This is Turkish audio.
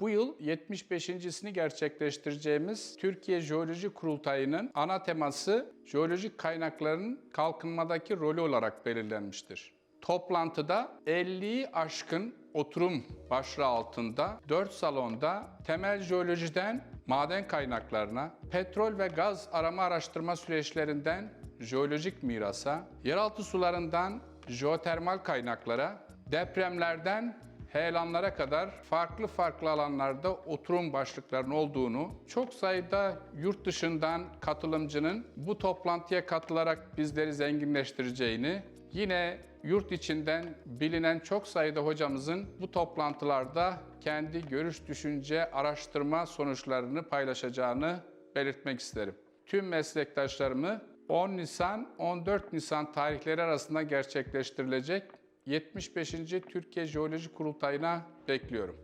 Bu yıl 75.sini gerçekleştireceğimiz Türkiye Jeoloji Kurultayı'nın ana teması jeolojik kaynakların kalkınmadaki rolü olarak belirlenmiştir. Toplantıda 50'yi aşkın oturum başlığı altında 4 salonda temel jeolojiden maden kaynaklarına, petrol ve gaz arama araştırma süreçlerinden jeolojik mirasa, yeraltı sularından jeotermal kaynaklara, depremlerden heyelanlara kadar farklı farklı alanlarda oturum başlıklarının olduğunu, çok sayıda yurt dışından katılımcının bu toplantıya katılarak bizleri zenginleştireceğini, yine yurt içinden bilinen çok sayıda hocamızın bu toplantılarda kendi görüş, düşünce, araştırma sonuçlarını paylaşacağını belirtmek isterim. Tüm meslektaşlarımı 10 Nisan 14 Nisan tarihleri arasında gerçekleştirilecek 75. Türkiye Jeoloji Kurultayı'na bekliyorum.